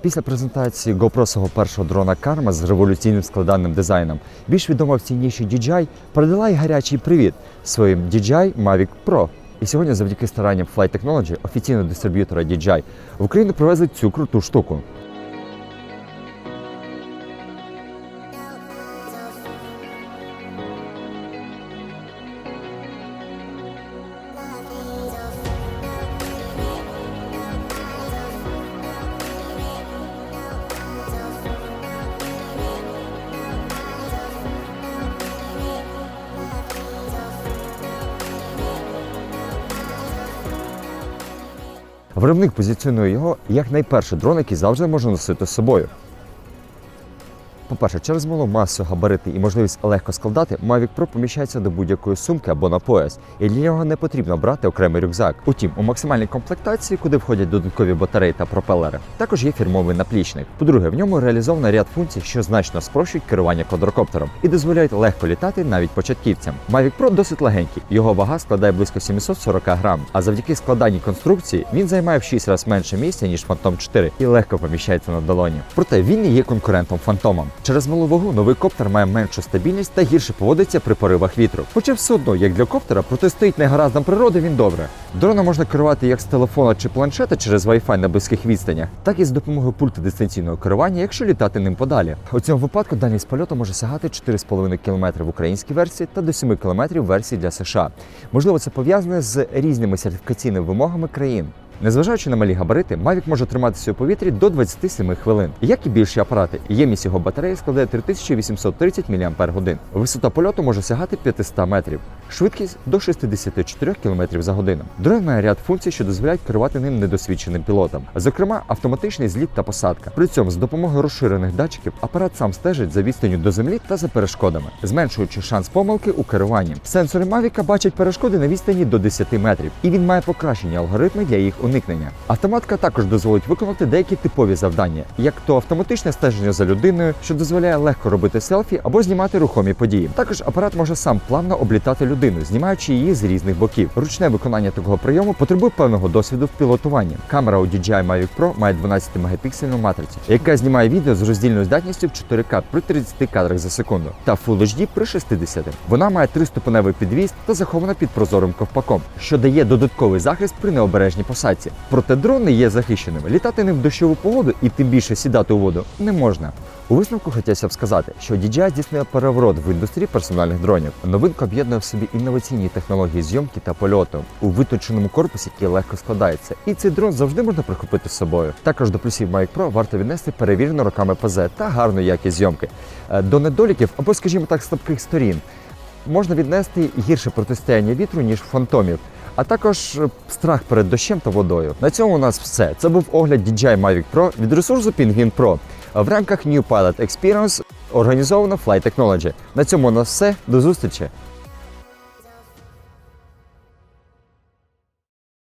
Після презентації GoPro першого дрона Karma з революційним складаним дизайном, більш відома в цій ніші DJI передала й гарячий привіт своїм DJI Mavic Pro. І сьогодні, завдяки старанням Flight Technology, офіційного дистриб'ютора DJI, в Україну привезли цю круту штуку. Виробник позиціонує його як найперший дрон, який завжди можна носити з собою. По-перше, через малу масу, габарити і можливість легко складати, Mavic Pro поміщається до будь-якої сумки або на пояс, і для нього не потрібно брати окремий рюкзак. Утім, у максимальній комплектації, куди входять додаткові батареї та пропелери, також є фірмовий наплічник. По-друге, в ньому реалізовано ряд функцій, що значно спрощують керування квадрокоптером і дозволяють легко літати навіть початківцям. Mavic Pro досить легенький, його вага складає близько 740 грам, а завдяки складаній конструкції він займає в 6 разів менше місця, ніж Phantom 4 і легко поміщається на долоні. Проте він не є конкурентом фантомам. Через малу вагу новий коптер має меншу стабільність та гірше поводиться при поривах вітру. Хоча все одно, як для коптера, протистоїть негараздам природи, він добре. Дрона можна керувати як з телефона чи планшета через Wi-Fi на близьких відстанях, так і з допомогою пульту дистанційного керування, якщо літати ним подалі. У цьому випадку дальність польоту може сягати 4,5 км в українській версії та до 7 км в версії для США. Можливо, це пов'язане з різними сертифікаційними вимогами країн. Незважаючи на малі габарити, Mavic може триматися у повітрі до 27 хвилин. Як і більші апарати, ємність його батареї складає 3830 мАч. Висота польоту може сягати 500 метрів, швидкість до 64 км за годину. Дрон має ряд функцій, що дозволяють керувати ним недосвідченим пілотам, зокрема автоматичний зліт та посадка. При цьому з допомогою розширених датчиків апарат сам стежить за відстанню до землі та за перешкодами, зменшуючи шанс помилки у керуванні. Сенсори Mavic бачать перешкоди на відстані до 10 метрів, і він має покращені алгоритми для їх уникнення. Автоматка також дозволить виконати деякі типові завдання, як то автоматичне стеження за людиною, що дозволяє легко робити селфі або знімати рухомі події. Також апарат може сам плавно облітати людину, знімаючи її з різних боків. Ручне виконання такого прийому потребує певного досвіду в пілотуванні. Камера у DJI Mavic Pro має 12 мегапіксельну матрицю, яка знімає відео з роздільною здатністю в 4К при 30 кадрах за секунду та Full HD при 60. Вона має триступеневий підвіз та захована під прозорим ковпаком, що дає додатковий захист при необережній посадці. Проте дрон не є захищеними. Літати ним в дощову погоду і тим більше сідати у воду не можна. У висновку хотілося б сказати, що DJI здійснює переворот в індустрії персональних дронів. Новинка об'єднує в собі інноваційні технології зйомки та польоту у виточеному корпусі, який легко складається. І цей дрон завжди можна прихопити з собою. Також до плюсів Mavic Pro варто віднести перевірену роками ПЗ та гарну якість зйомки. Е, До недоліків або, скажімо так, слабких сторін можна віднести гірше протистояння вітру, ніж фантомів. А також е, страх перед дощем та водою. На цьому у нас все. Це був огляд DJI Mavic Pro від ресурсу Penguin Pro. В рамках New Pilot Experience організовано Flight Technology. На цьому у нас все. До зустрічі!